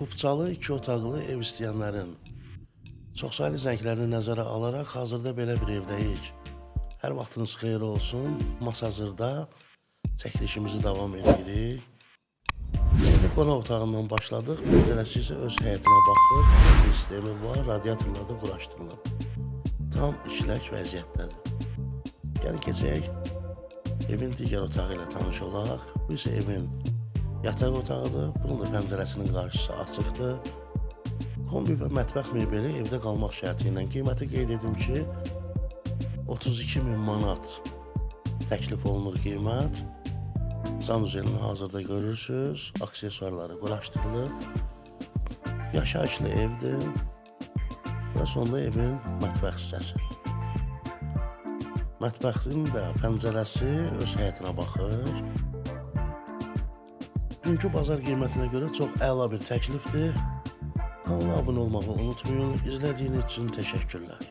Kupçalı iki otaqlı ev istəyənlərin çoxsaylı zənglərini nəzərə alaraq hazırda belə bir evdəyik. Hər vaxtınız xeyir olsun. Masazırda çəkilişimizi davam edirik. Evdə qonaq otağından başladıq. Pəncərəsi isə öz həyətinə baxır. Sistemi var, radiatorlar da quraşdırılıb. Tam işlək vəziyyətdədir. Gəlin keçək. Evin digər otağı ilə tanış olaq. Bu isə evin yataq otağıdır. Bunun da pəncərəsinin qarşısı açıqdır. Kombi və mətbəx mebeli evdə qalmaq şərti ilə qiyməti qeyd edim ki, 32 min manat təklif olunur qiymət. Sanuzelini hazırda görürsüz. Aksesuarları quraşdırılıb. Yaşayışlı evdir. Və sonda evin mətbəx hissəsi. Mətbəxin də pəncərəsi öz həyətinə baxır. Dünkü bazar qiymətinə görə çox əla bir təklifdir. Kanala abunə olmağı unutmayın. İzlədiyiniz üçün təşəkkürlər.